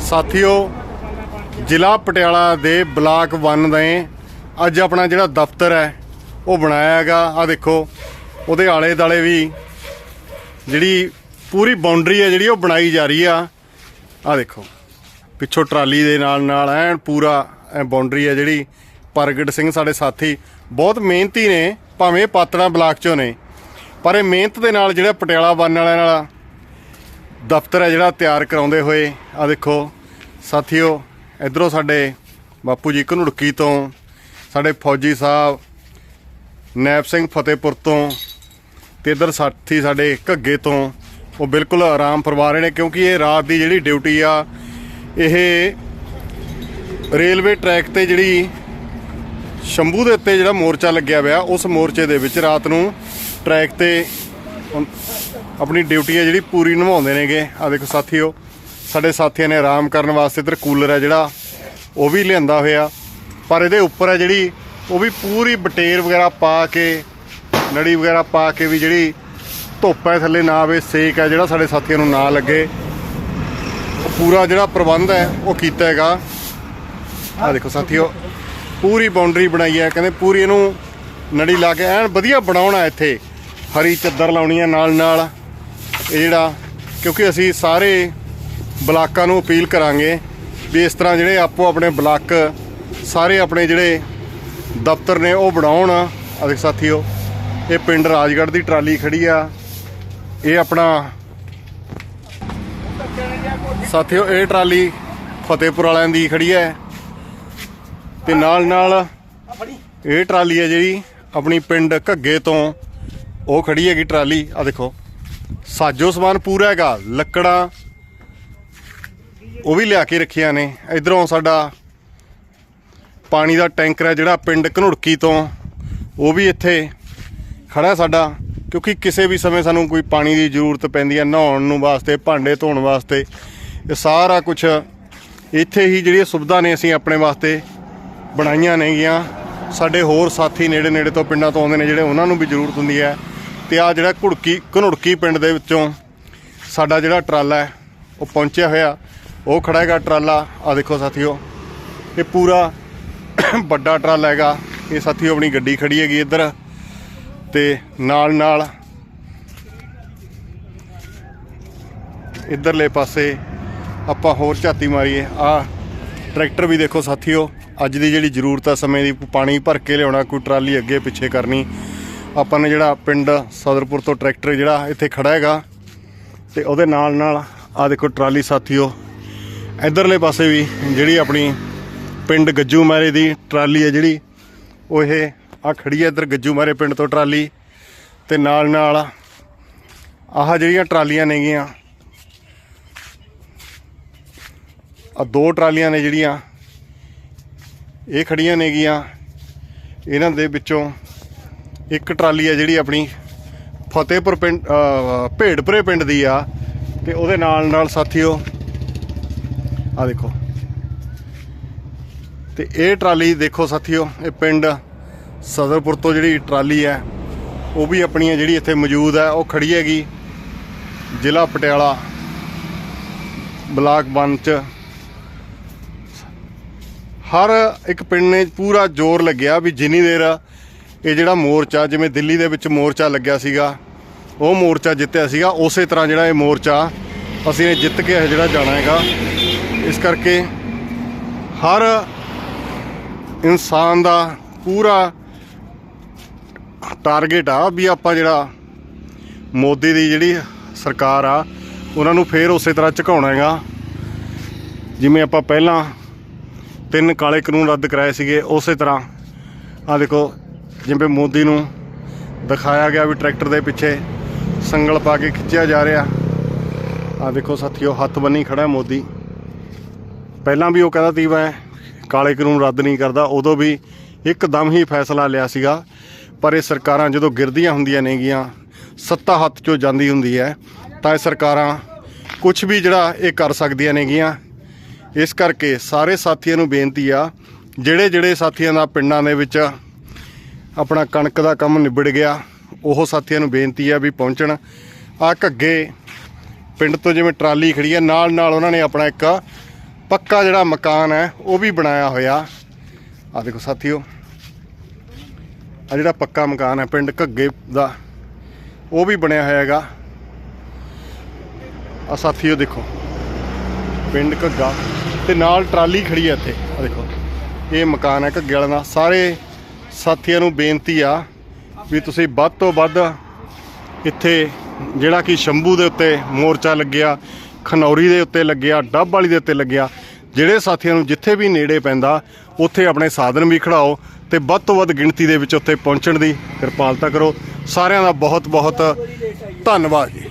ਸਾਥੀਓ, ਜ਼ਿਲ੍ਹਾ ਪਟਿਆਲਾ ਦੇ ਬਲਾਕ 1 ਦੇ ਅੱਜ ਆਪਣਾ ਜਿਹੜਾ ਦਫ਼ਤਰ ਹੈ, ਉਹ ਬਣਾਇਆ ਹੈਗਾ। ਆ ਦੇਖੋ, ਉਹਦੇ ਆਲੇ ਦਾਲੇ ਵੀ ਜਿਹੜੀ ਪੂਰੀ ਬਾਉਂਡਰੀ ਹੈ ਜਿਹੜੀ ਉਹ ਬਣਾਈ ਜਾ ਰਹੀ ਆ। ਆ ਦੇਖੋ, ਪਿੱਛੋਂ ਟਰਾਲੀ ਦੇ ਨਾਲ ਨਾਲ ਐਨ ਪੂਰਾ ਐ ਬਾਉਂਡਰੀ ਹੈ ਜਿਹੜੀ। ਪ੍ਰਗਟ ਸਿੰਘ ਸਾਡੇ ਸਾਥੀ ਬਹੁਤ ਮਿਹਨਤੀ ਨੇ, ਭਾਵੇਂ ਪਾਤੜਾ ਬਲਾਕ ਚੋਂ ਨੇ। ਪਰ ਇਹ ਮਿਹਨਤ ਦੇ ਨਾਲ ਜਿਹੜਾ ਪਟਿਆਲਾ ਬੰਨ ਵਾਲਿਆਂ ਨਾਲ ਦਫ਼ਤਰ ਹੈ ਜਿਹੜਾ ਤਿਆਰ ਕਰਾਉਂਦੇ ਹੋਏ। ਆ ਦੇਖੋ, ਸਾਥੀਓ, ਇਧਰੋਂ ਸਾਡੇ ਬਾਪੂ ਜੀ ਘਨੁੜਕੀ ਤੋਂ, ਸਾਡੇ ਫੌਜੀ ਸਾਹਿਬ, ਨੈਬ ਸਿੰਘ ਫਤਿਹਪੁਰ ਤੋਂ ਤੇ ਇਧਰ ਸਾਥੀ ਸਾਡੇ ਘੱਗੇ ਤੋਂ, ਉਹ ਬਿਲਕੁਲ ਆਰਾਮ ਫਰਵਾ ਰਹੇ ਨੇ ਕਿਉਂਕਿ ਇਹ ਰਾਤ ਦੀ ਜਿਹੜੀ ਡਿਊਟੀ ਆ, ਇਹ ਰੇਲਵੇ ਟਰੈਕ ਤੇ ਜਿਹੜੀ ਸ਼ੰਭੂ ਦੇ ਉੱਤੇ ਜਿਹੜਾ ਮੋਰਚਾ ਲੱਗਿਆ ਹੋਇਆ, ਉਸ ਮੋਰਚੇ ਦੇ ਵਿੱਚ ਰਾਤ ਨੂੰ ਟਰੈਕ ਤੇ ਆਪਣੀ ਡਿਊਟੀ ਹੈ ਜਿਹੜੀ ਪੂਰੀ ਨਿਭਾਉਂਦੇ ਨੇਗੇ। ਆ ਦੇਖੋ ਸਾਥੀਓ, ਸਾਡੇ ਸਾਥੀਆਂ ਨੇ ਆਰਾਮ ਕਰਨ ਵਾਸਤੇ ਇੱਧਰ ਕੂਲਰ ਹੈ ਜਿਹੜਾ, ਉਹ ਵੀ ਲਿਆਂਦਾ ਹੋਇਆ। ਪਰ ਇਹਦੇ ਉੱਪਰ ਹੈ ਜਿਹੜੀ, ਉਹ ਵੀ ਪੂਰੀ ਬਟੇਰ ਵਗੈਰਾ ਪਾ ਕੇ, ਨੜੀ ਵਗੈਰਾ ਪਾ ਕੇ ਵੀ ਜਿਹੜੀ ਧੁੱਪ ਹੈ ਥੱਲੇ ਨਾ ਆਵੇ, ਸੇਕ ਹੈ ਜਿਹੜਾ ਸਾਡੇ ਸਾਥੀਆਂ ਨੂੰ ਨਾ ਲੱਗੇ। ਉਹ ਪੂਰਾ ਜਿਹੜਾ ਪ੍ਰਬੰਧ ਹੈ, ਉਹ ਕੀਤਾ ਹੈਗਾ। ਆ ਦੇਖੋ ਸਾਥੀਓ, ਪੂਰੀ ਬਾਉਂਡਰੀ ਬਣਾਈ ਹੈ, ਕਹਿੰਦੇ ਪੂਰੀ ਇਹਨੂੰ ਨੜੀ ਲਾ ਕੇ ਐਨ ਵਧੀਆ ਬਣਾਉਣਾ ਇੱਥੇ। ਹਰੀ ਚੱਦਰ ਲਾਉਣੀ ਹੈ ਨਾਲ ਨਾਲ ਇਹ ਜਿਹੜਾ, ਕਿਉਂਕਿ ਅਸੀਂ ਸਾਰੇ ਬਲਾਕਾਂ ਨੂੰ ਅਪੀਲ ਕਰਾਂਗੇ ਵੀ ਇਸ ਤਰ੍ਹਾਂ ਜਿਹੜੇ ਆਪੋ ਆਪਣੇ ਬਲਾਕ, ਸਾਰੇ ਆਪਣੇ ਜਿਹੜੇ ਦਫ਼ਤਰ ਨੇ ਉਹ ਬਣਾਉਣ। ਆ ਸਾਥੀਓ, ਇਹ ਪਿੰਡ ਰਾਜਗੜ੍ਹ ਦੀ ਟਰਾਲੀ ਖੜੀ ਆ। ਇਹ ਆਪਣਾ ਸਾਥੀਓ, ਇਹ ਟਰਾਲੀ ਫਤਿਹਪੁਰ ਵਾਲਿਆਂ ਦੀ ਖੜੀ ਹੈ। ਤੇ ਨਾਲ ਨਾਲ ਇਹ ਟਰਾਲੀ ਹੈ ਜਿਹੜੀ ਆਪਣੀ ਪਿੰਡ ਘੱਗੇ ਤੋਂ ਉਹ ਖੜੀ ਹੈਗੀ ਟਰਾਲੀ। ਆ ਦੇਖੋ। ਸਾਜੋ ਸਮਾਨ ਪੂਰਾ ਹੈਗਾ, ਲੱਕੜਾਂ, ਉਹ ਵੀ ਲਿਆ ਕੇ ਰੱਖੀਆਂ ਨੇ। ਇਧਰੋਂ ਸਾਡਾ ਪਾਣੀ ਦਾ ਟੈਂਕਰ ਹੈ ਜਿਹੜਾ ਪਿੰਡ ਘਨੁੜਕੀ ਤੋਂ, ਉਹ ਵੀ ਇੱਥੇ ਖੜਾ ਸਾਡਾ, ਕਿਉਂਕਿ ਕਿਸੇ ਵੀ ਸਮੇਂ ਸਾਨੂੰ ਕੋਈ ਪਾਣੀ ਦੀ ਜ਼ਰੂਰਤ ਪੈਂਦੀ ਹੈ ਨਹਾਉਣ ਨੂੰ ਵਾਸਤੇ, ਭਾਂਡੇ ਧੋਣ ਵਾਸਤੇ, ਇਹ ਸਾਰਾ ਕੁਝ ਇੱਥੇ ਹੀ ਜਿਹੜੀਆਂ ਸੁਵਿਧਾ ਨੇ ਅਸੀਂ ਆਪਣੇ ਵਾਸਤੇ ਬਣਾਈਆਂ ਨੇਗੀਆਂ। ਸਾਡੇ ਹੋਰ ਸਾਥੀ ਨੇੜੇ ਨੇੜੇ ਤੋਂ ਪਿੰਡਾਂ ਤੋਂ ਆਉਂਦੇ ਨੇ ਜਿਹੜੇ ਉਹਨਾਂ ਨੂੰ ਵੀ ਜ਼ਰੂਰਤ ਹੁੰਦੀ ਹੈ। ਤੇ ਆ ਜਿਹੜਾ ਘੁੜਕੀ, ਘਨੁੜਕੀ ਪਿੰਡ ਦੇ ਵਿੱਚੋਂ ਸਾਡਾ ਜਿਹੜਾ ਟਰਾਲਾ ਹੈ, ਉਹ ਪਹੁੰਚਿਆ ਹੋਇਆ। ਉਹ ਖੜਾ ਹੈਗਾ ਟਰਾਲਾ। ਆ ਦੇਖੋ ਸਾਥੀਓ, ਇਹ ਪੂਰਾ ਵੱਡਾ ਟਰਾਲਾ ਹੈਗਾ। ਇਹ ਸਾਥੀਓ ਆਪਣੀ ਗੱਡੀ ਖੜੀ ਹੈਗੀ ਇੱਧਰ ਤੇ ਨਾਲ ਨਾਲ ਇੱਧਰਲੇ ਪਾਸੇ ਆਪਾਂ ਹੋਰ ਝਾਤੀ ਮਾਰੀਏ। ਆ ਟਰੈਕਟਰ ਵੀ ਦੇਖੋ ਸਾਥੀਓ, ਅੱਜ ਦੀ ਜਿਹੜੀ ਜ਼ਰੂਰਤ ਆ ਸਮੇਂ ਦੀ, ਪਾਣੀ ਭਰ ਕੇ ਲਿਆਉਣਾ, ਕੋਈ ਟਰਾਲੀ ਅੱਗੇ ਪਿੱਛੇ ਕਰਨੀ। ਆਪਾਂ ਨੇ ਜਿਹੜਾ ਪਿੰਡ ਸਦਰਪੁਰ ਤੋਂ ਟਰੈਕਟਰ ਜਿਹੜਾ ਇੱਥੇ ਖੜਾ ਹੈਗਾ ਤੇ ਉਹਦੇ ਨਾਲ ਨਾਲ ਆ ਦੇਖੋ ਟਰਾਲੀ ਸਾਥੀਓ, ਇਧਰਲੇ ਪਾਸੇ ਵੀ ਜਿਹੜੀ ਆਪਣੀ ਪਿੰਡ ਗੱਜੂ ਮਾਰੇ ਦੀ ਟਰਾਲੀ ਹੈ ਜਿਹੜੀ, ਉਹ ਇਹ ਆ ਖੜੀ ਹੈ ਇੱਧਰ ਗੱਜੂ ਮਾਰੇ ਪਿੰਡ ਤੋਂ ਟਰਾਲੀ ਤੇ ਨਾਲ ਨਾਲ ਆਹ ਜਿਹੜੀਆਂ ਟਰਾਲੀਆਂ ਨੇਗੀਆਂ ਆ ਦੋ ਟਰਾਲੀਆਂ ਨੇ ਜਿਹੜੀਆਂ, ਇਹ ਖੜੀਆਂ ਨੇਗੀਆਂ, ਇਹਨਾਂ ਦੇ ਵਿੱਚੋਂ ਇੱਕ ਟਰਾਲੀ ਹੈ ਜਿਹੜੀ ਆਪਣੀ ਫਤਿਹਪੁਰ ਪਿੰਡ ਅਹ, ਭੇੜਪੁਰੇ ਪਿੰਡ ਦੀ ਆ ਤੇ ਉਹਦੇ ਨਾਲ ਨਾਲ ਸਾਥੀਓ ਆ ਦੇਖੋ। ਤੇ ਇਹ ਟਰਾਲੀ ਦੇਖੋ ਸਾਥੀਓ ਇਹ ਪਿੰਡ ਸਦਰਪੁਰ ਤੋਂ ਜਿਹੜੀ ਟਰਾਲੀ ਹੈ ਉਹ ਵੀ ਆਪਣੀ ਜਿਹੜੀ ਇੱਥੇ ਮੌਜੂਦ ਹੈ ਉਹ ਖੜੀ ਹੈਗੀ ਜ਼ਿਲ੍ਹਾ ਪਟਿਆਲਾ ਬਲਾਕ 1 ਚ। ਹਰ ਇੱਕ ਪਿੰਡ ਨੇ ਪੂਰਾ ਜ਼ੋਰ ਲੱਗਿਆ ਵੀ ਜਿੰਨੀ ਦੇਰ ਇਹ ਜਿਹੜਾ ਮੋਰਚਾ, ਜਿਵੇਂ ਦਿੱਲੀ ਦੇ ਵਿੱਚ ਮੋਰਚਾ ਲੱਗਿਆ ਸੀਗਾ, ਉਹ ਮੋਰਚਾ ਜਿੱਤਿਆ ਸੀਗਾ। ਉਸੇ ਤਰ੍ਹਾਂ ਜਿਹੜਾ ਇਹ ਮੋਰਚਾ, ਅਸੀਂ ਇਹ ਜਿੱਤ ਕੇ ਇਹ ਜਿਹੜਾ ਜਾਣਾ ਹੈਗਾ। ਇਸ ਕਰਕੇ ਹਰ ਇਨਸਾਨ ਦਾ ਪੂਰਾ ਟਾਰਗੇਟ ਆ ਵੀ ਆਪਾਂ ਜਿਹੜਾ ਮੋਦੀ ਦੀ ਜਿਹੜੀ ਸਰਕਾਰ ਆ, ਉਹਨਾਂ ਨੂੰ ਫੇਰ ਉਸੇ ਤਰ੍ਹਾਂ ਝੁਕਾਉਣਾ ਹੈਗਾ। ਜਿਵੇਂ ਆਪਾਂ ਪਹਿਲਾਂ ਤਿੰਨ ਕਾਲੇ ਕਾਨੂੰਨ ਰੱਦ ਕਰਾਏ ਸੀਗੇ, ਉਸੇ ਤਰ੍ਹਾਂ। ਆ ਦੇਖੋ ਜਿਵੇਂ ਮੋਦੀ ਨੂੰ ਦਿਖਾਇਆ ਗਿਆ ਵੀ ਟਰੈਕਟਰ ਦੇ ਪਿੱਛੇ ਸੰਗਲ ਪਾ ਕੇ ਖਿੱਚਿਆ ਜਾ ਰਿਹਾ। ਆ ਦੇਖੋ ਸਾਥੀਓ, ਹੱਥ ਬੰਨੀ ਖੜਾ ਮੋਦੀ। ਪਹਿਲਾਂ ਵੀ ਉਹ ਕਹਿੰਦਾ ਸੀ, ਮੈਂ ਕਾਲੇ ਕਾਨੂੰਨ ਰੱਦ ਨਹੀਂ ਕਰਦਾ। ਉਦੋਂ ਵੀ ਇੱਕਦਮ ਹੀ ਫੈਸਲਾ ਲਿਆ ਸੀਗਾ। ਪਰ ਇਹ ਸਰਕਾਰਾਂ ਜਦੋਂ ਗਿਰਦੀਆਂ ਹੁੰਦੀਆਂ ਨੇਗੀਆਂ, ਸੱਤਾ ਹੱਥ ਚੋਂ ਜਾਂਦੀ ਹੁੰਦੀ ਹੈ, ਤਾਂ ਇਹ ਸਰਕਾਰਾਂ ਕੁਝ ਵੀ ਜਿਹੜਾ ਇਹ ਕਰ ਸਕਦੀਆਂ ਨੇਗੀਆਂ। ਇਸ ਕਰਕੇ ਸਾਰੇ ਸਾਥੀਆਂ ਨੂੰ ਬੇਨਤੀ ਆ ਜਿਹੜੇ ਜਿਹੜੇ ਸਾਥੀਆਂ ਦਾ ਪਿੰਡਾਂ ਦੇ ਵਿੱਚ ਆਪਣਾ ਕਣਕ ਦਾ ਕੰਮ ਨਿਬੜ ਗਿਆ। ਉਹ ਸਾਥੀਆਂ ਨੂੰ ਬੇਨਤੀ ਆ ਵੀ ਪਹੁੰਚਣ। ਆ ਘੱਗੇ ਪਿੰਡ ਤੋਂ ਜਿਵੇਂ ਟਰਾਲੀ ਖੜੀ ਹੈ ਨਾਲ ਨਾਲ ਉਹਨਾਂ ਨੇ ਆਪਣਾ ਇੱਕ ਪੱਕਾ ਜਿਹੜਾ ਮਕਾਨ ਹੈ, ਉਹ ਵੀ ਬਣਾਇਆ ਹੋਇਆ। ਆ ਦੇਖੋ ਸਾਥੀਓ ਆ ਜਿਹੜਾ ਪੱਕਾ ਮਕਾਨ ਹੈ, ਪਿੰਡ ਘੱਗੇ ਦਾ, ਉਹ ਵੀ ਬਣਿਆ ਹੋਇਆ ਹੈਗਾ। ਆ ਸਾਥੀਓ ਦੇਖੋ, ਪਿੰਡ ਘੱਗਾ ਤੇ ਨਾਲ ਟਰਾਲੀ ਖੜੀ ਹੈ ਇੱਥੇ। ਆ ਦੇਖੋ, ਇਹ ਮਕਾਨ ਹੈ ਘੱਗੇ ਵਾਲਾ ਦਾ। ਸਾਰੇ ਸਾਥੀਆਂ ਨੂੰ ਬੇਨਤੀ ਆ ਵੀ ਤੁਸੀਂ ਵੱਧ ਤੋਂ ਵੱਧ ਇੱਥੇ ਜਿਹੜਾ ਕਿ ਸ਼ੰਭੂ ਦੇ ਉੱਤੇ ਮੋਰਚਾ ਲੱਗਿਆ, ਖਨੌਰੀ ਦੇ ਉੱਤੇ ਲੱਗਿਆ, ਡੱਬ ਵਾਲੀ ਦੇ ਉੱਤੇ ਲੱਗਿਆ, ਜਿਹੜੇ ਸਾਥੀਆਂ ਨੂੰ ਜਿੱਥੇ ਵੀ ਨੇੜੇ ਪੈਂਦਾ, ਉੱਥੇ ਆਪਣੇ ਸਾਧਨ ਵੀ ਖੜਾਓ ਤੇ ਵੱਧ ਤੋਂ ਵੱਧ ਗਿਣਤੀ ਦੇ ਵਿੱਚ ਉੱਥੇ ਪਹੁੰਚਣ ਦੀ ਕਿਰਪਾਲਤਾ ਕਰੋ। ਸਾਰਿਆਂ ਦਾ ਬਹੁਤ ਬਹੁਤ ਧੰਨਵਾਦ ਜੀ।